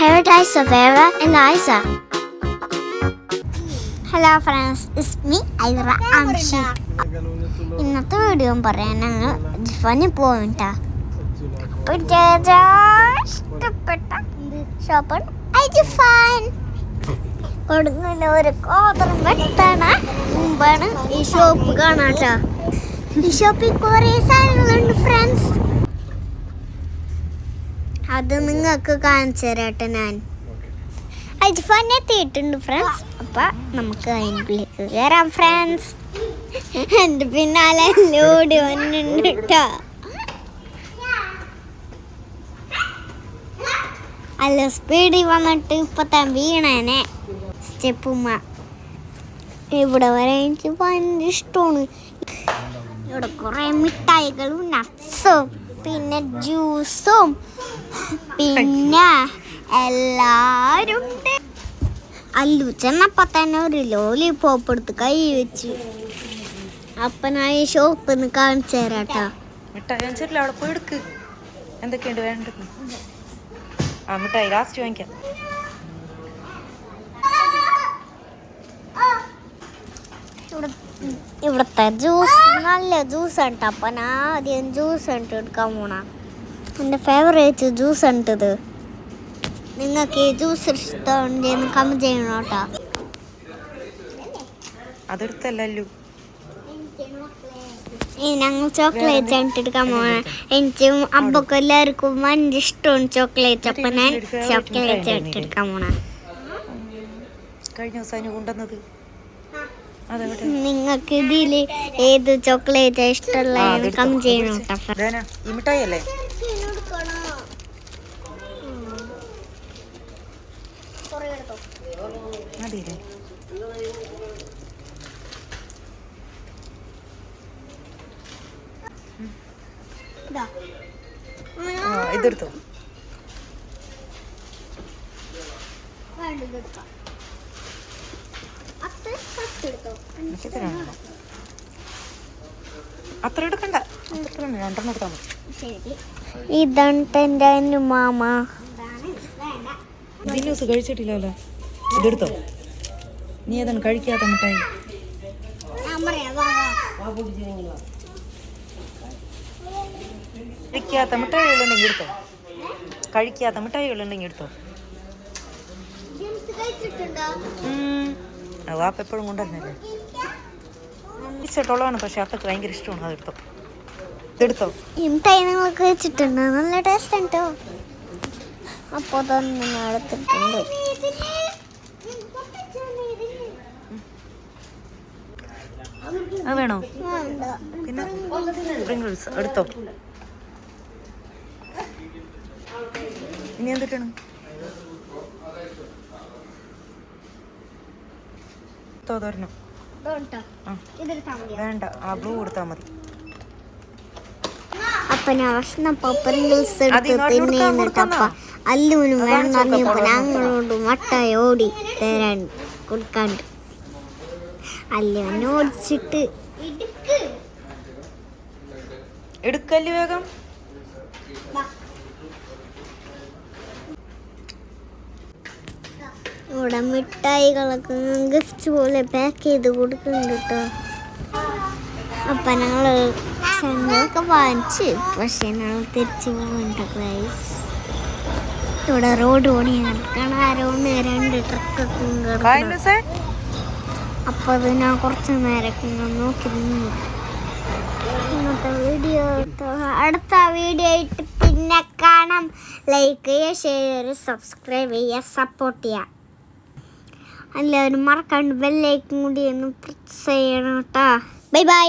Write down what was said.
paradise of Vera and Isa. Hello friends is me Aira Amshi ഇന്നത്തെ video പറയാൻ ഞങ്ങൾ ജിഫാനി പോയിട്ടാ അപ്പോൾ ഇഷ്ടപ്പെട്ട ഷോപ്പാണ് ഐ ജിഫാൻ. കൊടുങ്ങനെ ഒരു കോതറും വെട്ടാണ് മുമ്പാണ് ഈ ഷോപ്പ് കാണാട്ടോ. ഈ ഷോപ്പിൽ കുറേ സാധനങ്ങളുണ്ട് ഫ്രണ്ട്സ് അത് നിങ്ങൾക്ക് കാണിച്ചു തരാട്ടെ ഞാൻ. അജ്ഫാൻ എത്തിയിട്ടുണ്ട് ഫ്രണ്ട്സ് അപ്പൊ നമുക്ക് അതിനുള്ളിലേക്ക് കയറാം ഫ്രണ്ട്സ് എന്റെ പിന്നാലെ ലോഡ് വന്നിട്ടുണ്ട് കേട്ടോ. അല്ല സ്പീഡിൽ വന്നിട്ട് ഇപ്പൊ താൻ വീണേനെ. സ്റ്റെപ്പുമ്മ ഇവിടെ വരെ എനിക്ക് ഭയങ്കര ഇഷ്ടമാണ് ഇവിടെ കുറേ മിഠായികളും നട്ട്സും പിന്നെ ജ്യൂസും. പിന്നെ എല്ലാരും ഉണ്ട് അല്ലു ചെന്നപ്പോ തന്നെ ഒരു ലോലിപോപ്പ് എടുത്ത് കൈ വെച്ച്. അപ്പൊ ഞാൻ ഈ ഷോപ്പിൽ നിന്ന് കാണിച്ചു തരാട്ടോ. മിഠായി അവിടെ പോയി എടുക്ക്. എന്തൊക്കെയുണ്ട് വേണ്ടത്? ആ മിഠായി ലാസ്റ്റ് വാങ്ങിക്കാം. ഇവിടെ ഇവിടുത്തെ ജ്യൂസ് നല്ല ജ്യൂസ് ഉണ്ട് അപ്പൊ ഞാൻ ആദ്യം ജ്യൂസ് ഉണ്ട് എടുക്കാൻ പോണ. എന്റെ ഫേവറേറ്റ് ജ്യൂസ് ഉണ്ട് ഇത്. നിങ്ങൾക്ക് ഈ ജ്യൂസ് ഇഷ്ടമുണ്ടെന്ന് കമന്റ് ചെയ്യണം കേട്ടോ. അതെടുത്തല്ലോ ഞങ്ങൾ ചോക്ലേറ്റ് ആണ് എടുക്കാൻ പോണ. എനിക്കും അബ്ബക്കും എല്ലാവർക്കും ഭയങ്കര ഇഷ്ടമാണ് ചോക്ലേറ്റ് അപ്പൊ ഞാൻ ചോക്ലേറ്റ് എടുക്കാൻ പോണ. കഴിഞ്ഞ ദിവസം കൊണ്ടുവന്നത്. നിങ്ങൾക്ക് ഇതിൽ ഏത് ചോക്ലേറ്റ് ഇഷ്ടമുള്ള കം ചെയ്യണം? ഈ മിഠായി അല്ലേ മതിയില്ലേ ഇതെടുത്തോ. എനിക്ക് അത്ര എടുക്കണ്ട. അത്ര രണ്ടെണ്ണം എടുത്താൽ മതി. ഇതാണ് എന്റെ മാമ. ന്യൂസ് കഴിച്ചിട്ടില്ലല്ലോ. ഇതെടുത്തോ. നീ ഏതാണ് കഴിക്കാത്ത മിഠായി കഴിക്കാത്ത മിഠായികളുണ്ടെങ്കിൽ എടുത്തോ. കഴിക്കാത്ത മിഠായികളുണ്ടെങ്കിൽ എടുത്തോ. ഉം. അത് വാപ്പ എപ്പോഴും കൊണ്ടുവരുന്നല്ലേ ഇഷ്ടമുള്ളതാണ് പക്ഷേ അപ്പക്ക് ഭയങ്കര ഇഷ്ടമാണ്. അതെടുത്തോ ഇതെടുത്തോ ഈ നിങ്ങൾക്ക് വെച്ചിട്ടുണ്ട്. നല്ല ടേസ്റ്റ് ഉണ്ടോ? അപ്പോൾ തന്നെ ഞാൻ എടുത്തിട്ടുണ്ട് അത് വേണോ. പിന്നെ സ്പ്രിംഗിൾസ് എടുത്തോ. ഇനി എന്തൊക്കെയാണ്? എടുത്തോ വേണ്ട. ആ. ബ്ലൂ കൊടുത്താൽ മതി. അപ്പൊ ഭക്ഷണം പപ്പറിൻസ് അത് എടുത്ത് കൊടുക്കുന്നോ? അല്ലുവിനും വേണം പറഞ്ഞപ്പോ ഞങ്ങളോട് മട്ടായി ഓടി തരാൻ കൊടുക്കാണ്ട് അല്ലുവിനെ ഓടിച്ചിട്ട്. എടുക്കല്ലേ വേഗം? ഇവിടെ മിഠായികളൊക്കെ ഗിഫ്റ്റ് പോലെ പാക്ക് ചെയ്ത് കൊടുക്കുന്നുണ്ട് കേട്ടോ അപ്പം ഞങ്ങൾ ചെങ്ങൊക്കെ വാങ്ങിച്ച്. പക്ഷെ ഞങ്ങൾ തിരിച്ച് പോകണ്ട ഗൈസ് ഇവിടെ റോഡ് ഓടി നടക്കണം. ആരോ രണ്ട് ട്രക്കൊക്കെ അപ്പോൾ അത് ഞാൻ കുറച്ച് നേരമൊക്കെ നോക്കി നിന്നു. ഇന്നത്തെ വീഡിയോ അടുത്ത വീഡിയോ ആയിട്ട് പിന്നെ കാണാം. ലൈക്ക് ചെയ്യുക ഷെയർ ചെയ്യുക സബ്സ്ക്രൈബ് ചെയ്യുക സപ്പോർട്ട് ചെയ്യുക. എല്ലാവരും മറക്കാണ്ട് ബെല്ലൈക്കും കൂടി ഒന്ന് പ്രസ് ചെയ്യണം കേട്ടോ. Bye bye